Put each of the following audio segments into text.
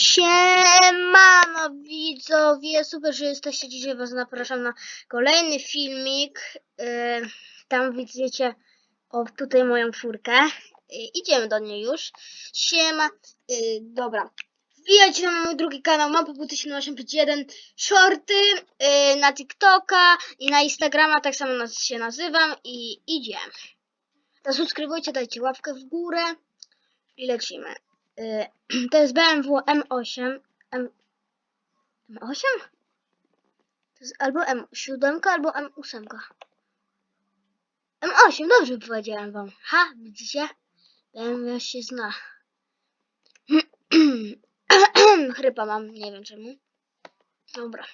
Siemano widzowie, super, że jesteście dzisiaj, was zapraszam na kolejny filmik. Yy, tam widzicie, o tutaj moją czwórkę. Yy, idziemy do niej już. Siema, yy, dobra. Wbijajcie na mój drugi kanał, mam po 1851 shorty na TikToka i na Instagrama, tak samo się nazywam i idziemy. Zasubskrybujcie, dajcie łapkę w górę i lecimy. Y, To jest BMW M8. M... M8? To jest albo M7, albo M8. M8, dobrze powiedziałem wam. Ha, widzicie? BMW się zna. Chrypa mam, nie wiem czemu. Dobra.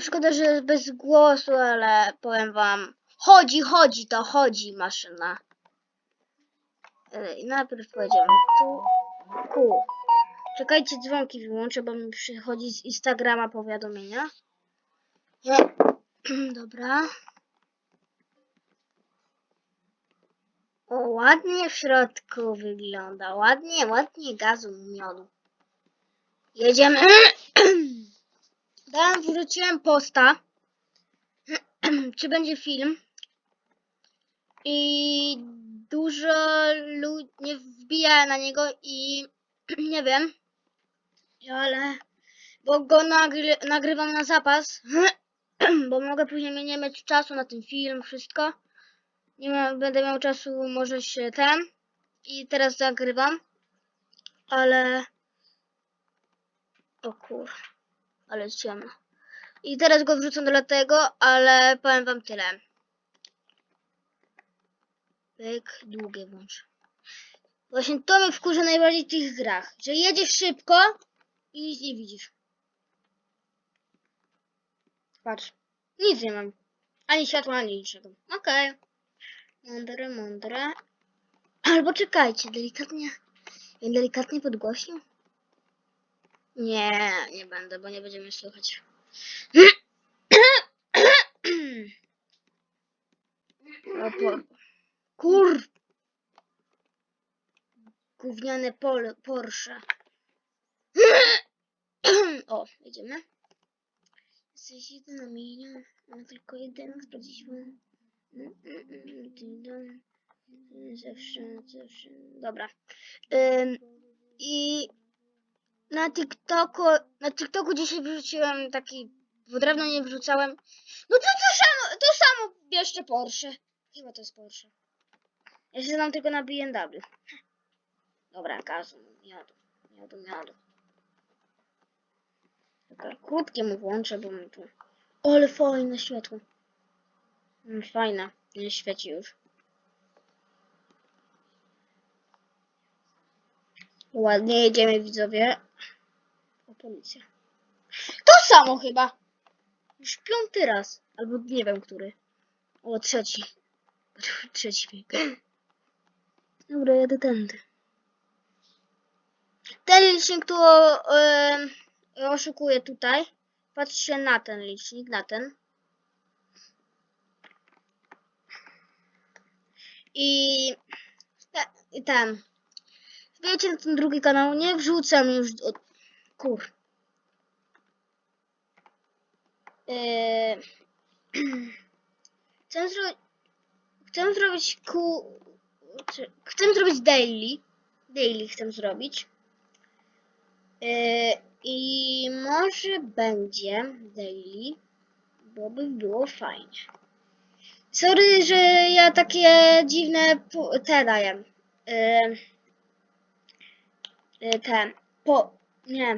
Szkoda, że bez głosu, ale powiem wam. Chodzi, chodzi, to chodzi maszyna. Ej, najpierw powiedziałem tu, ku. Czekajcie, dzwonki wyłączę, bo mi przychodzi z Instagrama powiadomienia. Nie. Dobra. O, ładnie w środku wygląda. Ładnie, ładnie gazu miodu. Jedziemy. Tam wrzuciłem posta. Czy będzie film? I dużo ludzi nie wbija na niego i nie wiem, ale bo go nagry nagrywam na zapas, bo mogę później nie mieć czasu na ten film, wszystko. Nie ma, będę miał czasu może się ten i teraz zagrywam, ale o kur, ale ciemno. I teraz go wrzucam do tego, ale powiem wam tyle. Pyk, długie włącz. Właśnie to mnie wkurza najbardziej w tych grach, że jedziesz szybko i nic nie widzisz. Patrz, nic nie mam. Ani światła, ani niczego. Okej. Okay. Mądre, mądre. Albo czekajcie, delikatnie. Ja delikatnie podgłośnił? Nie, nie będę, bo nie będziemy słychać. O, po, Kur... Gówniane pol, Porsche. o, jedziemy. Jesteś jeden na milion, mam tylko jeden, sprawdziliśmy. Zawsze, zawsze. Dobra. Ym, I na TikToku, na TikToku dzisiaj wrzuciłem taki, bo dawno nie wrzucałem. No to to samo, to samo jeszcze Porsche. Chyba to jest Porsche. Ja się znam tylko na BMW. Dobra, gazu, miodu, miodu, miodu. Dobra, mu włączę, bo mi tu... Ale fajne światło. Mm, Fajne, nie świeci już. Ładnie jedziemy, widzowie. O, policja. To samo chyba. Już piąty raz. Albo nie wiem, który. O, trzeci. Trzeci bieg. Dobra, jadę tędy. Ten licznik tu e, oszukuje tutaj. Patrzcie na ten licznik, na ten. I i ten. Wiecie na ten drugi kanał, nie wrzucam już od... Kur. E, chcę, zro... chcę zrobić ku... czy- Chcę zrobić daily. Daily chcę zrobić. Yy, I może będzie daily, bo by było fajnie. Sorry, że ja takie dziwne te daję. Yy, te. Po. Nie.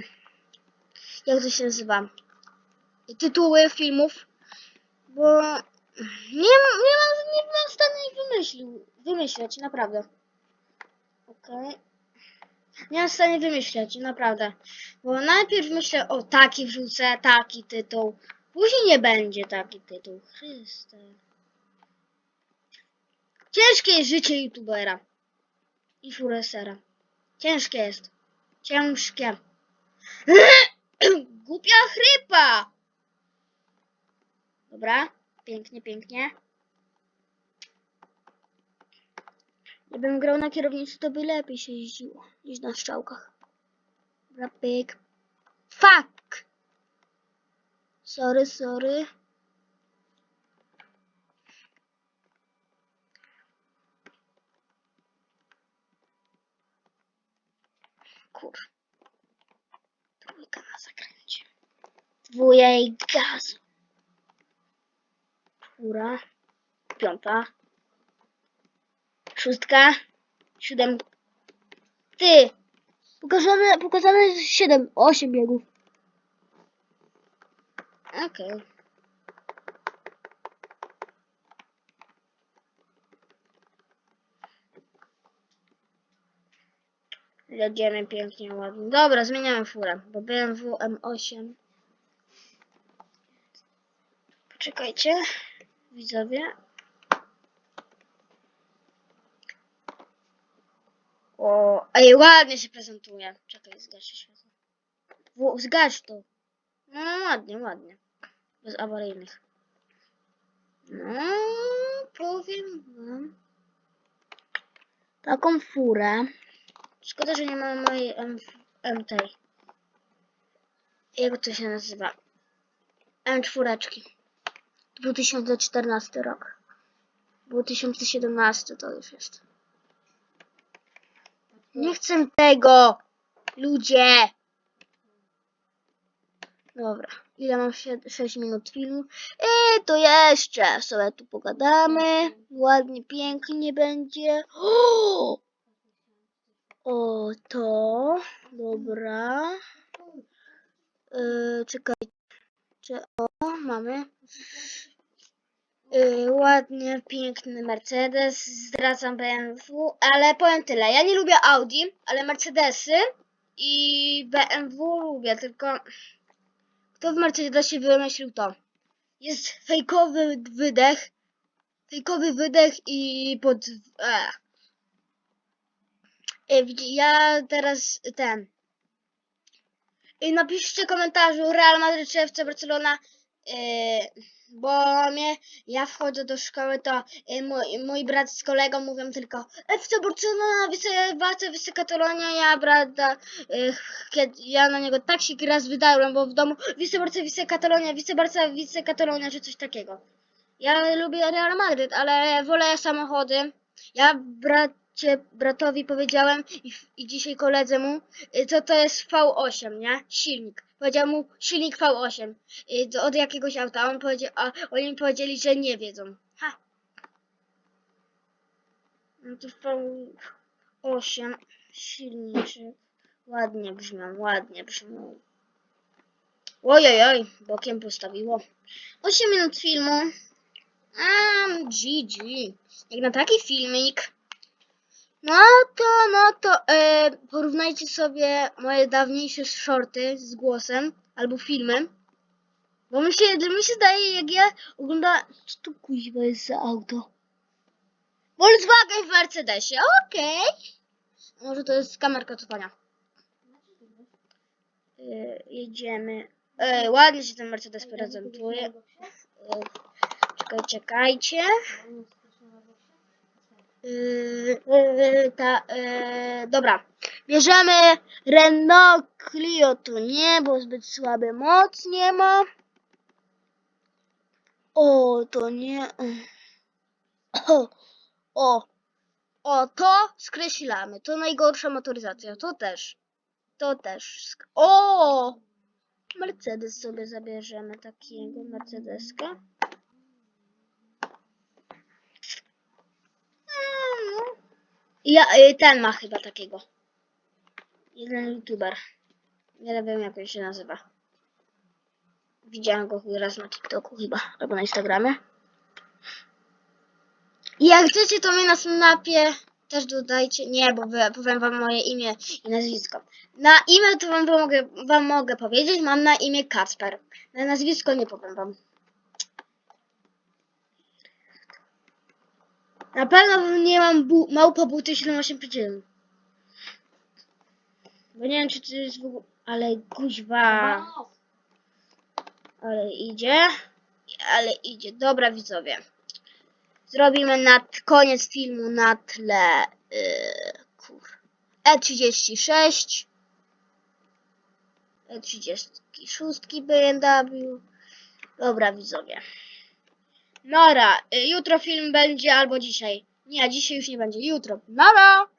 Jak to się nazywa? Tytuły filmów. Bo nie, nie mam nie mam w stanie ich wymyślił, wymyśleć, naprawdę. Okej. Nie mam w stanie wymyśleć, naprawdę. Bo najpierw myślę, o taki wrzucę, taki tytuł. Później nie będzie taki tytuł. Chryste. Ciężkie jest życie youtubera. I furesera. Ciężkie jest. Ciężkie. Głupia chrypa! Dobra. Pięknie, pięknie. Gdybym grał na kierownicy, to by lepiej się jeździło niż na strzałkach. Dobra, pyk. Fuck! Sorry, sorry. Kur. Dwójka na zakręcie. Gazu. Czwóra. Piąta. Szóstka. Siódem. Ty! Pokazane, pokazane jest siedem, osiem biegów. Okej. Jedziemy pięknie, ładnie. Dobra, zmieniamy furę, bo BMW M8. Poczekajcie, widzowie. O, ej, ładnie się prezentuje. Czekaj, zgaszę światło. W- Zgasz to. No, ładnie, ładnie. Bez awaryjnych. No, powiem wam. Taką furę. Szkoda, że nie ma mojej M, M. Jak to się nazywa? M4. 2014 rok. 2017 to już jest. Nie chcę tego! Ludzie! Dobra, ile mam? 6 minut filmu. I to jeszcze sobie tu pogadamy. Ładnie, pięknie będzie. O, o to. Dobra. Yy, czekajcie. O, mamy. Yy, ładnie, piękny Mercedes. Zdradzam BMW, ale powiem tyle. Ja nie lubię Audi, ale Mercedesy i BMW lubię, tylko kto w Mercedesie wymyślił to? Jest fejkowy wydech. Fejkowy wydech i pod. E. E, Ja teraz ten. I napiszcie w komentarzu Real Madrid czy FC Barcelona. E, bo mnie, ja wchodzę do szkoły, to e, mój, mój brat z kolegą mówią tylko FC Barcelona, Wice, Wice Katalonia, ja brata, e, kiedy ja na niego tak się raz wydałem, bo w domu Wice Barca, Wice Katalonia, Wice Barca, Wice Katalonia, czy coś takiego. Ja lubię Real Madrid, ale wolę samochody. Ja bracie, bratowi powiedziałem i, i dzisiaj koledze mu, co to jest V8, nie? Silnik. Powiedział mu silnik V8 y, od jakiegoś auta. a On powiedział, a oni mi powiedzieli, że nie wiedzą. Ha. No to V8 silniczek. Ładnie brzmią, ładnie brzmią. Ojojoj, bokiem postawiło. 8 minut filmu. Um, GG. Jak na taki filmik. No to, no to e, porównajcie sobie moje dawniejsze shorty z głosem albo filmem. Bo mi się, mi się zdaje, jak ja oglądam... Co tu kuźwa jest za auto? Volkswagen w Mercedesie, okej. Może to jest kamerka cofania. E, jedziemy. E, ładnie się ten Mercedes prezentuje. E, czekaj, czekajcie. Yy, ta, yy, dobra. Bierzemy Renault Clio, tu nie, bo zbyt słaby moc nie ma. O, to nie. O, o, o, to skreślamy. To najgorsza motoryzacja. To też. To też. O! Mercedes sobie zabierzemy takiego Mercedeska. Ja, y, ten ma chyba takiego. Jeden youtuber. Nie wiem jak on się nazywa. Widziałem go raz na TikToku chyba, albo na Instagramie. Jak chcecie, to mnie na snapie też dodajcie. Nie, bo wy- powiem wam moje imię i nazwisko. Na imię to wam mogę, wam mogę powiedzieć. Mam na imię Kacper. Na nazwisko nie powiem wam. Na pewno nie mam bu- małpa buty 781. Bo nie wiem, czy to jest w ogóle... Ale kuźwa. Ale idzie. Ale idzie. Dobra, widzowie. Zrobimy na koniec filmu na tle... Yy, kur... E36. e, 36 BMW. Dobra, widzowie. Nara, y, jutro film będzie albo dzisiaj. Nie, dzisiaj już nie będzie, jutro. Nara!